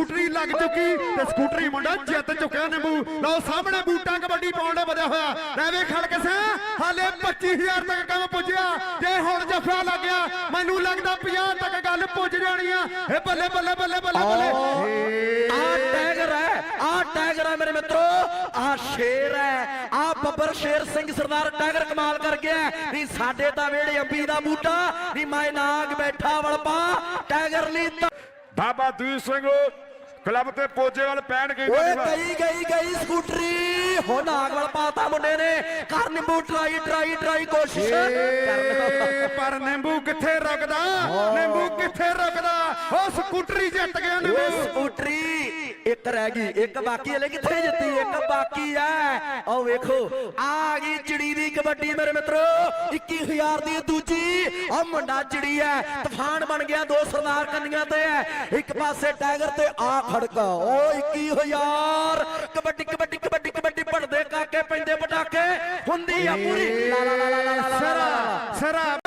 ਸਕੂਟਰੀ ਲੱਗ ਚੁੱਕੀ ਤੇ ਸਕੂਟਰੀ ਮੁੰਡਾ ਜਿੱਤ ਚੁੱਕਿਆ ਨਿੰਬੂ। ਲਓ ਸਾਹਮਣੇ ਬੂਟਾ ਕਬੱਡੀ ਪਾਉਣ ਦੇ ਵਧਿਆ ਹੋਇਆ। ਲੈ ਵੇ ਖੜ ਕੇ ਹਾਲੇ 25000 ਤੱਕ ਕੰਮ ਪੁੱਜਿਆ। ਜੇ ਹੁਣ ਜਫਾ ਲੱਗ ਗਿਆ ਮੈਨੂੰ ਲੱਗਦਾ 50 ਤੱਕ ਗੱਲ ਪੁੱਜ ਜਾਣੀ ਆ। ਇਹ ਬੱਲੇ ਬੱਲੇ ਬੱਲੇ ਬੱਲੇ ਬੱਲੇ। ਆ ਟਾਈਗਰ ਹੈ ਆ ਟਾਈਗਰ ਹੈ ਮੇਰੇ ਮਿੱਤਰੋ। ਆ ਸ਼ੇਰ ਹੈ ਆ ਬੱਬਰ ਸ਼ੇਰ ਸਿੰਘ ਸਰਦਾਰ ਟਾਈਗਰ ਕਮਾਲ ਕਰ ਗਿਆ। ਨਹੀਂ ਸਾਡੇ ਤਾਂ ਵੇੜੇ ਅੰਬੀ ਦਾ ਬੂਟਾ। ਨਹੀਂ ਮੈਂ ਨਾਗ ਬੈਠਾ ਵਲਪਾ ਟਾਈਗਰ ਲਈ ਤਾਂ ਬਾਬਾ ਦੀਪ ਸਿੰਘ ਕਲੱਬ ਤੇ ਪੋਜੇ ਵਾਲ ਪੈਣ ਗਈ ਓਏ ਗਈ ਗਈ ਗਈ ਸਕੂਟਰੀ। ਹੋ ਨਾਗ ਵਲ ਪਾਤਾ ਮੁੰਡੇ ਨੇ। ਕਰ ਨਿੰਬੂ ਟਰਾਈ ਟਰਾਈ ਟਰਾਈ ਕੋਸ਼ਿਸ਼। ਪਰ ਨਿੰਬੂ ਕਿੱਥੇ ਰੁਕਦਾ ਨਿੰਬੂ ਕਿੱਥੇ ਰੁਕਦਾ ਉਹ ਸਕੂਟਰੀ ਜਿੱਤ ਗਿਆ ਨਿੰਬੂ। ਸਕੂਟਰੀ। ਰਹਿ ਗਈ। ਇੱਕ ਬਾਕੀ ਹਲੇ ਕਿੱਥੇ ਜਿੱਤੀ? ਇੱਕ ਬਾਕੀ ਐ ਆਓ ਵੇਖੋ। ਆ ਗਈ ਚਿੜੀ ਦੀ ਕਬੱਡੀ ਮੇਰੇ ਮਿੱਤਰੋ। 21000 ਦੀ ਦੂਜੀ। ਆ ਮੁੰਡਾ ਚਿੜੀ ਐ ਤੂਫਾਨ ਬਣ ਗਿਆ ਦੋ ਸਰਦਾਰ ਕੰਨੀਆਂ ਤੇ। ਐ ਇੱਕ ਪਾਸੇ ਟਾਈਗਰ ਤੇ ਆ ਖੜਕਾ। ਓ 21000 ਕਬੱਡੀ ਕਬੱਡੀ ਕਬੱਡੀ ਕਬੱਡੀ ਭੜਦੇ ਕਾਕੇ ਪੈਂਦੇ ਪਟਾਕੇ। ਹੁੰਦੀ ਆ ਪੂਰੀ। ਸਰਾ ਸਰਾ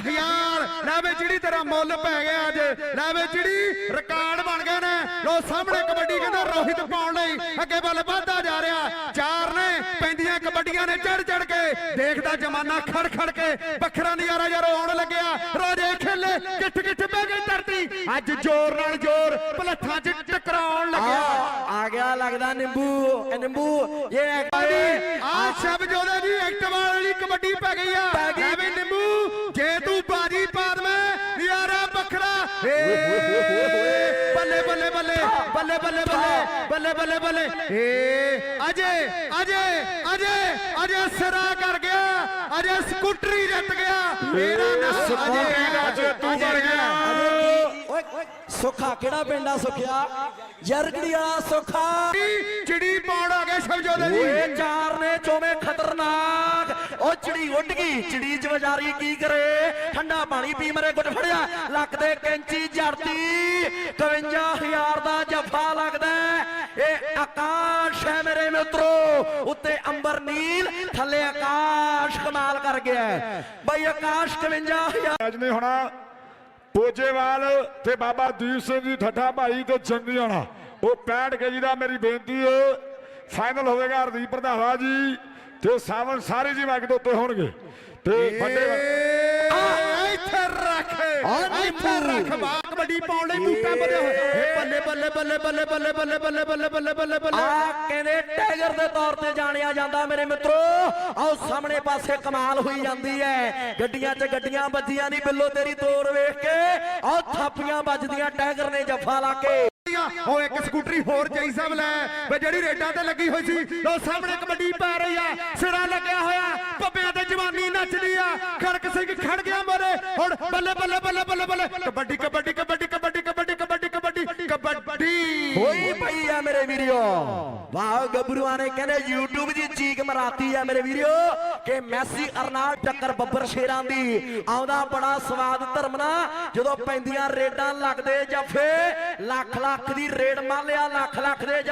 51000 ਲੈ ਵੇ ਚਿੜੀ ਤੇਰਾ ਮੁੱਲ ਪੈ ਗਿਆ ਅੱਜ। ਲੈ ਵੇ ਚਿੜੀ ਰਿਕਾਰਡ ਬਣ ਗਏ ਨੇ। ਲੋ ਸਾਹਮਣੇ ਕਬੱਡੀ ਕਹਿੰਦਾ ਰੋਹਿਤ ਪਾਉਣ ਲਈ। ਅੱਗੇ ਵੱਲ ਵੱਧਦਾ ਜਾ ਰਿਹਾ। ਚਾਰ ਨੇ ਪੈਂਦੀਆਂ ਕਬੱਡੀਆਂ ਨੇ ਚੜ ਚੜ ਕੇ। ਦੇਖਦਾ ਜਮਾਨਾ ਖੜ ਖੜ ਕੇ। ਵੱਖਰਾ ਨਜ਼ਾਰਾ ਯਾਰ ਆਉਣ ਲੱਗਿਆ। ਰੋਜੇ ਖੇਲੇ ਕਿੱਠ ਕਿੱਠ ਬਹਿ ਗਈ ਧਰਤੀ। ਅੱਜ ਜ਼ੋਰ ਨਾਲ ਜ਼ੋਰ ਭਲੱਠਾਂ 'ਚ ਟਕਰਾਉਣ ਲੱਗਿਆ। ਆ ਗਿਆ ਲੱਗਦਾ ਨਿੰਬੂ। ਇਹ ਨਿੰਬੂ ਇਹ ਆ ਸ਼ਬ ਜੋਦੇ ਦੀ ਐਕਟਿਵਾ ਵਾਲੀ ਕਬੱਡੀ ਪੈ ਗਈ ਆ। ਬੱਲੇ ਬੱਲੇ ਬੱਲੇ ਬੱਲੇ ਬੱਲੇ ਬੱਲੇ ਬੱਲੇ ਬੱਲੇ ਬੱਲੇ। ਏ ਅਜੇ ਅਜੇ ਅਜੇ ਅਜੇ ਸਿਰਾ ਕਰ ਗਿਆ ਅਜੇ ਸਕੂਟਰੀ ਜਿੱਤ ਗਿਆ। ਮੇਰਾ ਨਾ ਸਕੂਟਰੀ ਦਾ ਅੱਜ ਤੂੰ ਬਣ ਗਿਆ। ਓਏ ਸੁੱਖਾ ਕਿਹੜਾ ਪਿੰਡ ਆ ਸੁਖਿਆ? ਜਰਗੜੀ ਵਾਲਾ ਸੁੱਖਾ? ਚਿੜੀ ਪਾਉਣ ਆ ਗਿਆ ਸ਼ਬ ਜੋਦੇ ਓਏ ਜੀ ਉਹ ਚਿੜੀ ਉੱਡ ਗਈ। ਚਿੜੀ ਚ ਕੀ ਕਰੇ? ਠੰਡਾ ਪਾਣੀ ਪੀ ਮਰੇ, ਗੁੱਟ ਫੜਿਆ। ਲੱਕ ਦੇ ਕੈਂਚੀ ਜੜਤੀ 51000 ਦਾ ਜੱਫਾ ਲੱਗਦਾ ਇਹ ਆਕਾਸ਼ ਹੈ ਮੇਰੇ ਮਿੱਤਰੋ। ਉੱਤੇ ਅੰਬਰ ਨੀਲ, ਥੱਲੇ ਆਕਾਸ਼ ਕਮਾਲ ਕਰ ਗਿਆ ਬਈ ਆਕਾਸ਼ 51000 ਅੱਜ ਨਹੀਂ ਹੋਣਾ। ਪੋਜੇਵਾਲ ਤੇ ਬਾਬਾ ਦੀਪ ਸਿੰਘ ਜੀ, ਠੱਠਾ ਭਾਈ ਤੇ ਜੰਗੀ ਹੋਣਾ ਉਹ ਪੈਣ ਕੇ ਜੀ ਦਾ ਮੇਰੀ ਬੇਨਤੀ ਹੈ। ਫਾਈਨਲ ਹੋਵੇਗਾ ਹਰਦੀਪ ਪ੍ਰਧਾਵਾ ਜੀ। ਤੇ ਸਾਵਨ ਸਾਰੇ ਜੀ ਮਾਈਕ ਦੇ ਉੱਤੇ ਹੋਣਗੇ ਤੇ ਵੱਡੇ ਇੱਥੇ ਰੱਖ ਇੱਥੇ ਰੱਖ ਬਾਗ ਕਬੱਡੀ ਪਾਉਣ ਲਈ ਬੂਟਾ ਵਧਿਆ ਹੋਇਆ ਏ ਬੱਲੇ ਬੱਲੇ ਬੱਲੇ ਬੱਲੇ ਬੱਲੇ ਬੱਲੇ ਬੱਲੇ ਬੱਲੇ ਬੱਲੇ ਬੱਲੇ ਬੱਲੇ ਆ ਕਹਿੰਦੇ ਟਾਈਗਰ ਦੇ ਤੌਰ ਤੇ ਜਾਣਿਆ ਜਾਂਦਾ ਮੇਰੇ ਮਿੱਤਰੋ ਆਓ ਸਾਹਮਣੇ ਪਾਸੇ ਕਮਾਲ ਹੋਈ ਜਾਂਦੀ ਹੈ ਗੱਡੀਆਂ 'ਚ ਗੱਡੀਆਂ ਵੱਜੀਆਂ ਨਹੀਂ ਬਿੱਲੋ ਤੇਰੀ ਤੋਰ ਵੇਖ ਕੇ ਆਓ ਥਾਪੀਆਂ ਵੱਜਦੀਆਂ ਟਾਈਗਰ ਨੇ ਜੱਫਾ ਲਾ ਕੇ ਉਹ ਇੱਕ ਸਕੂਟਰੀ ਹੋਰ ਚਾਈ ਸਾਹਿਬ ਲੈ। ਵੇ ਜਿਹੜੀ ਰੇਡਾਂ ਤੇ ਲੱਗੀ ਹੋਈ ਸੀ, ਉਹ ਸਾਹਮਣੇ ਕਬੱਡੀ ਪੈ ਰਹੀ ਆ। ਸਿਰਾ ਲੱਗਿਆ ਹੋਇਆ। ਪੱਬਿਆਂ ਤੇ ਜਵਾਨੀ ਨੱਚਦੀ ਆ। ਖੜਕ ਸਿੰਘ ਖੜ ਗਿਆ ਮੋਰੇ। ਹੁਣ ਬੱਲੇ ਬੱਲੇ ਬੱਲੇ ਬੱਲੇ ਬੱਲੇ। ਕਬੱਡੀ ਕਬੱਡੀ ਕਬੱਡੀ ਕਬੱਡੀ ਕਬੱਡੀ ਕਬੱਡੀ ਕਬੱਡੀ ਕਬੱਡੀ। ਹੋਈ ਪਈ ਆ ਮੇਰੇ ਵੀਰੋ ਵਾਹ, ਗੱਭਰੂਆਂ ਨੇ ਕਹਿੰਦੇ YouTube ਦੀ ਚੀਕ ਮਰਾਤੀ ਆ ਮੇਰੇ ਵੀਰੋ ਕਿ ਮੈਸੀ ਅਰਨਾਲ ਟੱਕਰ ਬੱਬਰ ਸ਼ੇਰਾਂ ਦੀ ਆਉਂਦਾ ਬੜਾ ਸਵਾਦ ਧਰਮਨਾ ਜਦੋਂ ਪੈਂਦੀਆਂ ਰੇਡਾਂ ਲੱਗਦੇ ਜੱਫੇ ਲੱਖ ਲੱਖ ਦੀ ਰੇਡ ਮੰਨ ਲਿਆ ਲੱਖ ਲੱਖ ਦੇ